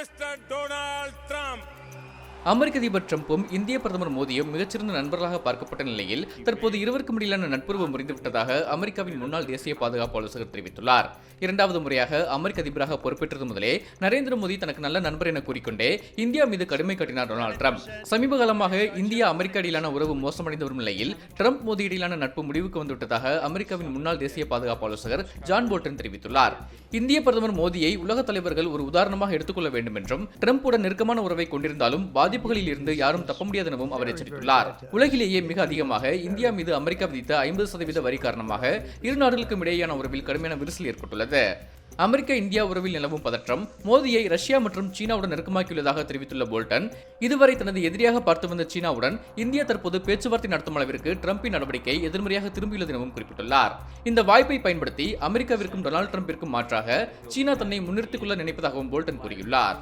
Mr. Donald Trump. அமெரிக்க அதிபர் ட்ரம்பும் இந்திய பிரதமர் மோடியும் மிகச்சிறந்த நண்பர்களாக பார்க்கப்பட்ட நிலையில் தற்போது இருவருக்கும் இடையிலான நட்புறவு முறிந்துவிட்டதாக அமெரிக்காவின் முன்னாள் தேசிய பாதுகாப்பு ஆலோசகர் தெரிவித்துள்ளார். இரண்டாவது முறையாக அமெரிக்க அதிபராக பொறுப்பேற்றது முதலே நரேந்திர மோடி தனக்கு நல்ல நண்பர் என கூறிக்கொண்டே இந்தியா மீது கடுமை காட்டினார் டொனால்டு ட்ரம்ப். சமீப காலமாக இந்தியா அமெரிக்கா இடையிலான உறவு மோசமடைந்து வரும் நிலையில் ட்ரம்ப் மோடி இடையிலான நட்பு முடிவுக்கு வந்துவிட்டதாக அமெரிக்காவின் முன்னாள் தேசிய பாதுகாப்பு ஆலோசகர் ஜான் போல்டன் தெரிவித்துள்ளார். இந்திய பிரதமர் மோடியை உலக தலைவர்கள் ஒரு உதாரணமாக எடுத்துக்கொள்ள வேண்டும் என்றும் ட்ரம்புடன் நெருக்கமான உறவை கொண்டிருந்தாலும் பாதிப்புகளில் இருந்து யாரும் தப்ப முடியாது எனவும் அவர் எச்சரித்துள்ளார். உலகிலேயே மிக அதிகமாக இந்தியா மீது அமெரிக்கா விதித்த ஐம்பது சதவீத வரி காரணமாக இரு நாடுகளுக்கும் இடையேயான உறவில் கடுமையான விரிசல் ஏற்பட்டுள்ளது. அமெரிக்கா இந்தியா உறவில் நிலவும் பதற்றம் மோதியை ரஷ்யா மற்றும் சீனாவுடன் நெருக்கமாக்கியுள்ளதாக தெரிவித்துள்ள போல்டன் இதுவரை தனது எதிரியாக பார்த்து வந்த சீனாவுடன் இந்தியா தற்போது பேச்சுவார்த்தை நடத்தும் அளவிற்கு ட்ரம்பின் நடவடிக்கை எதிர்மறையாக திரும்பியுள்ளது எனவும் குறிப்பிட்டுள்ளார். இந்த வாய்ப்பை பயன்படுத்தி அமெரிக்காவிற்கும் டொனால்டு டிரம்பிற்கும் மாற்றாக சீனா தன்னை முன்னிறுத்திக் கொள்ள நினைப்பதாகவும் போல்டன் கூறியுள்ளார்.